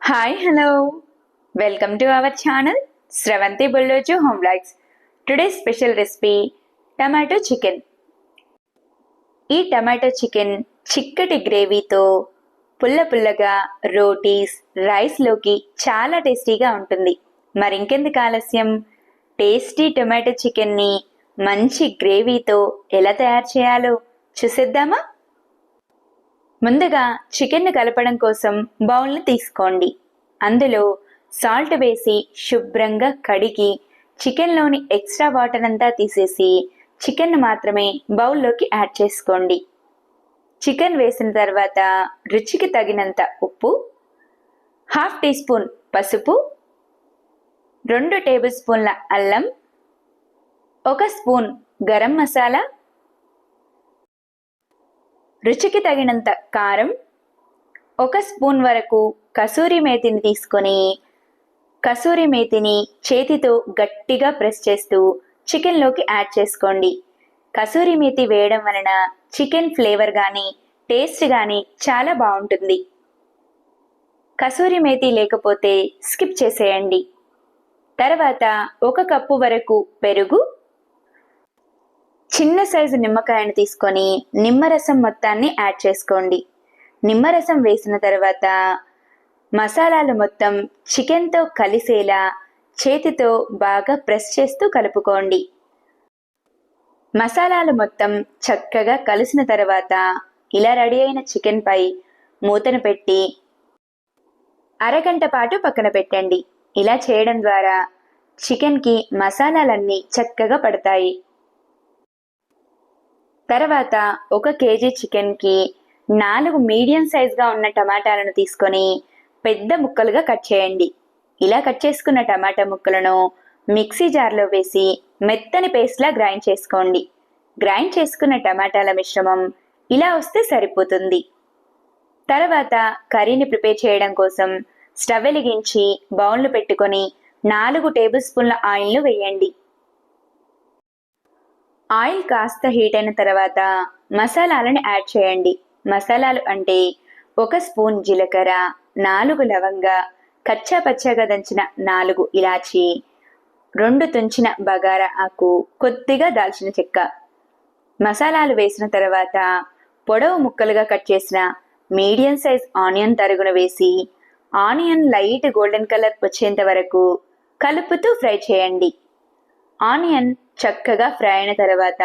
Hi hello welcome to our channel Sravanthi Bulloju home blogs today special recipe tomato chicken ఈ tomato chicken చిక్కటి గ్రేవీతో పుల్ల పుల్లగా రోటీస్ రైస్లోకి చాలా టేస్టీగా ఉంటుంది. మరి ఇంకెందుకు ఆలస్యం? టేస్టీ టొమాటో చికెన్ని మంచి గ్రేవీతో ఎలా తయారు చేయాలో చూసేద్దామా? ముందుగా చికెన్ను కలపడం కోసం బౌల్ని తీసుకోండి. అందులో సాల్ట్ వేసి శుభ్రంగా కడిగి చికెన్లోని ఎక్స్ట్రా వాటర్ అంతా తీసేసి చికెన్ మాత్రమే బౌల్లోకి యాడ్ చేసుకోండి. చికెన్ వేసిన తర్వాత రుచికి తగినంత ఉప్పు హాఫ్ టీ స్పూన్ పసుపు రెండు టేబుల్ స్పూన్ల అల్లం ఒక స్పూన్ గరం మసాలా రుచికి తగినంత కారం ఒక స్పూన్ వరకు కసూరి మేతిని తీసుకొని కసూరి మేతిని చేతితో గట్టిగా ప్రెస్ చేస్తూ చికెన్లోకి యాడ్ చేసుకోండి. కసూరి మేతి వేయడం వలన చికెన్ ఫ్లేవర్ కానీ టేస్ట్ కానీ చాలా బాగుంటుంది. కసూరి మేతి లేకపోతే స్కిప్ చేసేయండి. తర్వాత ఒక కప్పు వరకు పెరుగు చిన్న సైజు నిమ్మకాయను తీసుకొని నిమ్మరసం మొత్తాన్ని యాడ్ చేసుకోండి. నిమ్మరసం వేసిన తర్వాత మసాలాలు మొత్తం చికెన్తో కలిసేలా చేతితో బాగా ప్రెస్ చేస్తూ కలుపుకోండి. మసాలాలు మొత్తం చక్కగా కలిసిన తర్వాత ఇలా రెడీ అయిన చికెన్పై మూతను పెట్టి అరగంట పాటు పక్కన పెట్టండి. ఇలా చేయడం ద్వారా చికెన్కి మసాలాలన్నీ చక్కగా పడతాయి. తర్వాత ఒక కేజీ చికెన్కి నాలుగు మీడియం సైజ్గా ఉన్న టమాటాలను తీసుకొని పెద్ద ముక్కలుగా కట్ చేయండి. ఇలా కట్ చేసుకున్న టమాటా ముక్కలను మిక్సీ జార్లో వేసి మెత్తని పేస్ట్లా గ్రైండ్ చేసుకోండి. గ్రైండ్ చేసుకున్న టమాటాల మిశ్రమం ఇలా వస్తే సరిపోతుంది. తర్వాత కర్రీని ప్రిపేర్ చేయడం కోసం స్టవ్ వెలిగించి బౌన్లు పెట్టుకొని నాలుగు టేబుల్ స్పూన్ల ఆయిల్ను వేయండి. ఆయిల్ కాస్త హీట్ అయిన తర్వాత మసాలాలను యాడ్ చేయండి. మసాలాలు అంటే ఒక స్పూన్ జీలకర్ర నాలుగు లవంగ కచ్చా పచ్చగా దంచిన నాలుగు ఇలాచి రెండు తుంచిన బగారా ఆకు కొద్దిగా దాల్చిన చెక్క. మసాలాలు వేసిన తర్వాత పొడవు ముక్కలుగా కట్ చేసిన మీడియం సైజ్ ఆనియన్ తరుగును వేసి ఆనియన్ లైట్ గోల్డెన్ కలర్ వచ్చేంత వరకు కలుపుతూ ఫ్రై చేయండి. ఆనియన్ చక్కగా ఫ్రై అయిన తర్వాత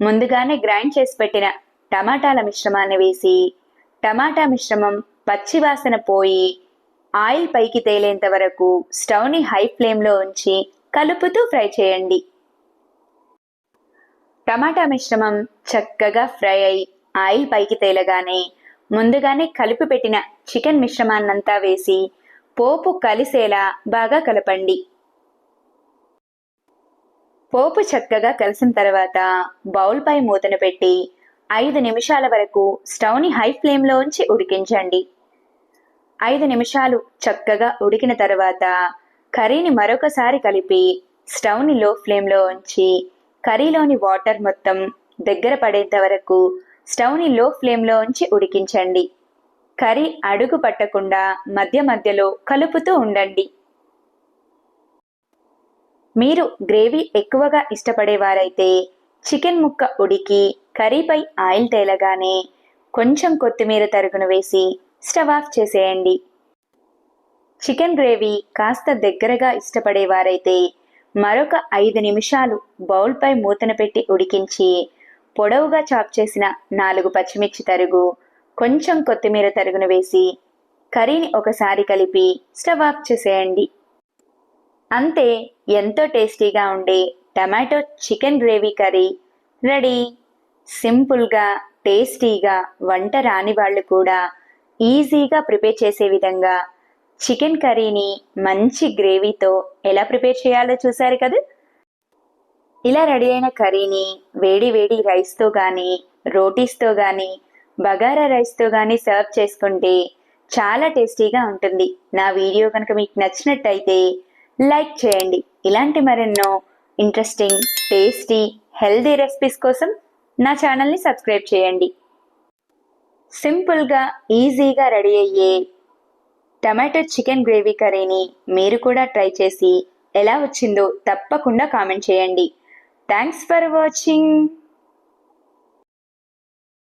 ముందుగానే గ్రైండ్ చేసి పెట్టిన టమాటాల మిశ్రమాన్ని వేసి టమాటా మిశ్రమం పచ్చివాసన పోయి ఆయిల్ పైకి తేలేంత వరకు స్టవ్ని హై ఫ్లేమ్లో ఉంచి కలుపుతూ ఫ్రై చేయండి. టమాటా మిశ్రమం చక్కగా ఫ్రై అయి ఆయిల్ పైకి తేలగానే ముందుగానే కలిపి పెట్టిన చికెన్ మిశ్రమాన్నంతా వేసి పోపు కలిసేలా బాగా కలపండి. పోపు చక్కగా కలిసిన తర్వాత బౌల్పై మూతను పెట్టి ఐదు నిమిషాల వరకు స్టవ్ని హై ఫ్లేమ్లో ఉంచి ఉడికించండి. ఐదు నిమిషాలు చక్కగా ఉడికిన తర్వాత కర్రీని మరొకసారి కలిపి స్టవ్ని లో ఫ్లేమ్లో ఉంచి కర్రీలోని వాటర్ మొత్తం దగ్గర పడేంత వరకు స్టవ్ని లో ఫ్లేమ్లో ఉంచి ఉడికించండి. కర్రీ అడుగు పట్టకుండా మధ్య మధ్యలో కలుపుతూ ఉండండి. మీరు గ్రేవీ ఎక్కువగా ఇష్టపడేవారైతే చికెన్ ముక్క ఉడికి కర్రీపై ఆయిల్ తేలగానే కొంచెం కొత్తిమీర తరుగును వేసి స్టవ్ ఆఫ్ చేసేయండి. చికెన్ గ్రేవీ కాస్త దగ్గరగా ఇష్టపడేవారైతే మరొక ఐదు నిమిషాలు బౌల్పై మూతన పెట్టి ఉడికించి పొడవుగా చాప్ చేసిన నాలుగు పచ్చిమిర్చి తరుగు కొంచెం కొత్తిమీర తరుగును వేసి కర్రీని ఒకసారి కలిపి స్టవ్ ఆఫ్ చేసేయండి. అంతే ఎంతో టేస్టీగా ఉండే tomato chicken gravy curry ready. సింపుల్గా టేస్టీగా వంట రాని వాళ్ళు కూడా ఈజీగా ప్రిపేర్ చేసే విధంగా చికెన్ కర్రీని మంచి గ్రేవీతో ఎలా ప్రిపేర్ చేయాలో చూసారు కదా? ఇలా రెడీ అయిన కర్రీని వేడి వేడి రైస్తో కానీ రోటీస్తో కానీ బగారా రైస్తో కానీ సర్వ్ చేసుకుంటే చాలా టేస్టీగా ఉంటుంది. నా వీడియో కనుక మీకు నచ్చినట్టయితే లైక్ చేయండి. ఇలాంటి మరెన్నో ఇంట్రెస్టింగ్ టేస్టీ హెల్దీ రెసిపీస్ కోసం నా ఛానల్ని సబ్స్క్రైబ్ చేయండి. సింపుల్గా ఈజీగా రెడీ అయ్యే టమాటో చికెన్ గ్రేవీ కర్రీని మీరు కూడా ట్రై చేసి ఎలా వచ్చిందో తప్పకుండా కామెంట్ చేయండి. Thanks for watching